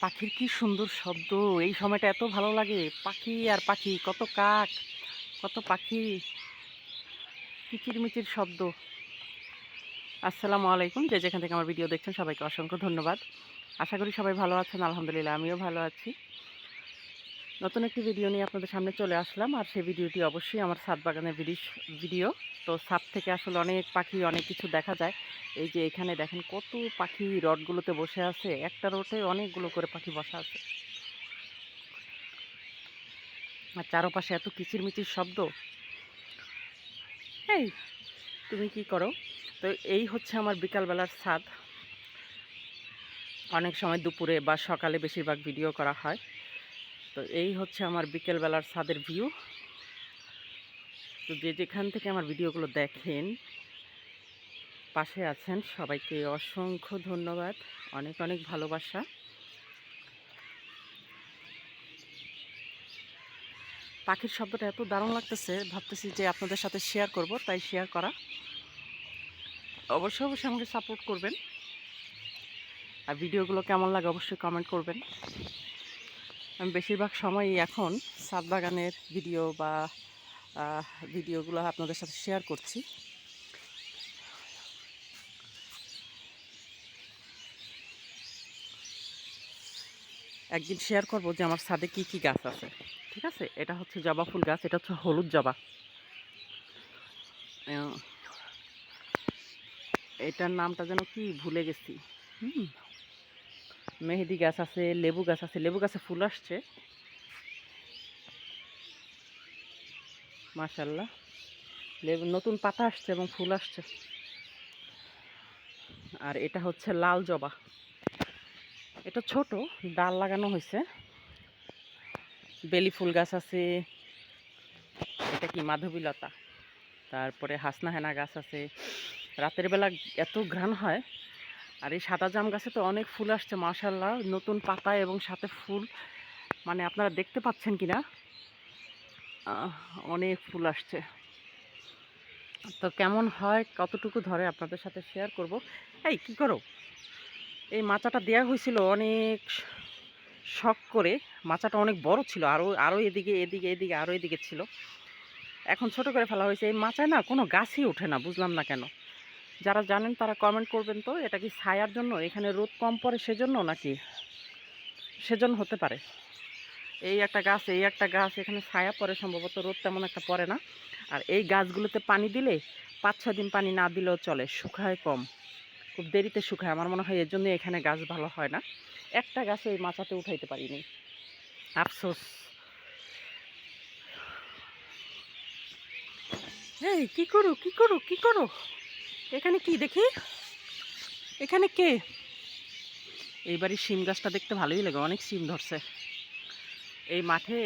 পাখির কি সুন্দর শব্দ? এই সময়টা এত ভালো লাগে। পাখি আর পাখি, কত কাক, কত পাখি। কিচিরমিচির শব্দ। আসসালামু আলাইকুম। যে যেখান থেকে আমার ভিডিও দেখছেন, সবাইকে অসংখ্য ধন্যবাদ। আশা করি সবাই ভালো আছেন, আলহামদুলিল্লাহ, আমিও ভালো আছি। নতুন একটি ভিডিও নিয়ে আপনাদের সামনে চলে আসলাম। আর সেই ভিডিওটি অবশ্যই আমার ছাদ বাগানের ভিডিও তো ছাদ থেকে আসলে অনেক পাখি, অনেক কিছু দেখা যায়। এই যে এখানে দেখেন কত পাখি রডগুলোতে বসে আছে। একটা রোডে অনেকগুলো করে পাখি বসা আছে। আর চারপাশে এত কিচিরমিচির শব্দ। এই, তুমি কি করো? তো এই হচ্ছে আমার বিকালবেলার ছাদ অনেক সময় দুপুরে বা সকালে বেশিরভাগ ভিডিও করা হয়। তো এই হচ্ছে আমার বিকেলবেলার ছাদের ভিউ তো যে যেখান থেকে আমার ভিডিওগুলো দেখেন, পাশে আছেন সবাইকে অসংখ্য ধন্যবাদ, অনেক অনেক ভালোবাসা। পাখির শব্দটা এত দারুণ লাগতেছে, ভাবতেছি যে আপনাদের সাথে শেয়ার করব, তাই শেয়ার করা। অবশ্যই অবশ্যই আমাকে সাপোর্ট করবেন। আর ভিডিওগুলো কেমন লাগে অবশ্যই কমেন্ট করবেন। আমি বেশিরভাগ সময়ই এখন সাত বাগানের ভিডিও বা ভিডিওগুলো আপনাদের সাথে শেয়ার করছি। একদিন শেয়ার করব যে আমার ছাদে কি কি গাছ আছে, ঠিক আছে? এটা হচ্ছে জবা ফুল গাছ, এটা হচ্ছে হলুদ জবা। এটার নামটা যেন কি ভুলে গেছি। হুম। মেহেদি গাছ আছে, লেবু গাছ আছে, লেবু গাছে ফুল আসছে। মাশাল্লাহ লেবু, নতুন পাতা আসছে এবং ফুল আসছে। আর এটা হচ্ছে লাল জবা। এটা ছোট, ডাল লাগানো হয়েছে। বেলি ফুল গাছ আছে। এটা কি মাধবীলতা? তারপরে হাসনা হেনা গাছ আছে। রাতের বেলা এত ঘ্রাণ হয় আর এই সাদা জাম গাছে তো অনেক ফুল আসছে মাশাল্লাহ নতুন পাতা এবং সাথে ফুল। মানে আপনারা দেখতে পাচ্ছেন কি না অনেক ফুল আসছে। তো কেমন হয়, কতটুকু ধরে আপনাদের সাথে শেয়ার করব। এই, কি করো? এই মাচাটা দেয়া হয়েছিল অনেক শখ করে। মাচাটা অনেক বড় ছিল আরও আরও এদিকে এদিকে এদিকে আরও এদিকে ছিল। এখন ছোট করে ফেলা হয়েছে। এই মাচায় না কোনো গাছই ওঠে না, বুঝলাম না কেন। যারা জানেন তারা কমেন্ট করবেন তো, এটা কি ছায়ার জন্য? এখানে রোদ কম পড়ে সেজন্য নাকি? সেজন্য হতে পারে। এই একটা গাছ, এই একটা গাছ, এখানে ছায়া পড়ে সম্ভবত রোদ তেমন একটা পড়ে না। আর এই গাছগুলোতে পানি দিলে পাঁচ ছ দিন পানি না দিলেও চলে, শুকায় কম। খুব দেরিতে শুকায়, আমার মনে হয় এর জন্য এখানে গাছ ভালো হয় না। একটা গাছে এই মাচাতে উঠাইতে পারিনি। আফসোস। এই, কি করো কি করো কি করো? এখানে কি দেখি? এখানে কে? এইবারই শিম গাছটা দেখতে ভালোই লাগে, অনেক শিম ধরছে। এই মাঠে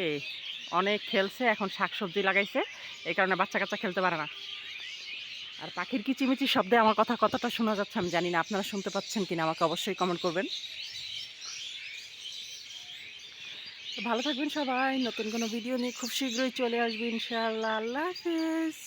অনেক খেলছে, এখন শাকসবজি লাগাইছে, এই কারণে বাচ্চা কাচ্চা খেলতে পারে না। আর পাখির কিচিমিচি শব্দে আমার কথা কতটা শোনা যাচ্ছে আমি জানি না, আপনারা শুনতে পাচ্ছেন কিনা আমাকে অবশ্যই কমেন্ট করবেন। ভালো থাকবেন সবাই, নতুন কোনো ভিডিও নিয়ে খুব শীঘ্রই চলে আসবে, ইনশাআল্লাহ। আল্লাহ হাফেজ।